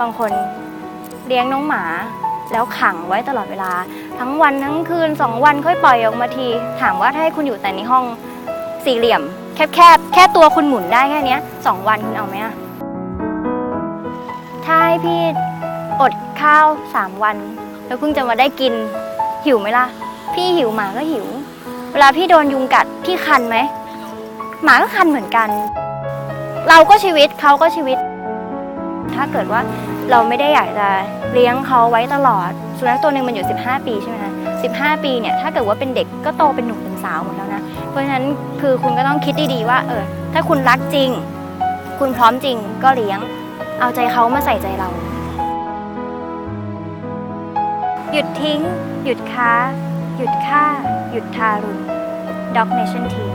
บางคนเลี้ยงน้องหมาแล้วขังไว้ตลอดเวลา ทั้งวันทั้งคืนสองวันค่อยปล่อยออกมาที ถามว่าถ้าให้คุณอยู่แต่ในห้องสี่เหลี่ยม แคบแคบแค่ตัวคุณหมุนได้แค่นี้สองวันคุณเอาไหมอะถ้าให้พี่อดข้าวสามวัน แล้วเพิ่งจะมาได้กินหิวไหมล่ะ พี่หิวหมาก็หิว เวลาพี่โดนยุงกัดพี่คันไหมหมาก็คันเหมือนกัน เราก็ชีวิตเขาก็ชีวิต ถ้าเกิดว่าเราไม่ได้อยากจะเลี้ยงเขาไว้ตลอด สุนัขตัวหนึ่งมันอยู่ 15 ปีใช่ไหมคะ15 ปีเนี่ยถ้าเกิดว่าเป็นเด็กก็โตเป็นหนุ่มเป็นสาวหมดแล้วนะ เพราะฉะนั้นคือคุณก็ต้องคิดดีๆว่าเออถ้าคุณรักจริง คุณพร้อมจริงก็เลี้ยง เอาใจเขามาใส่ใจเรา หยุดทิ้ง หยุดค้า หยุดฆ่า หยุดทารุณ Dog Nation Team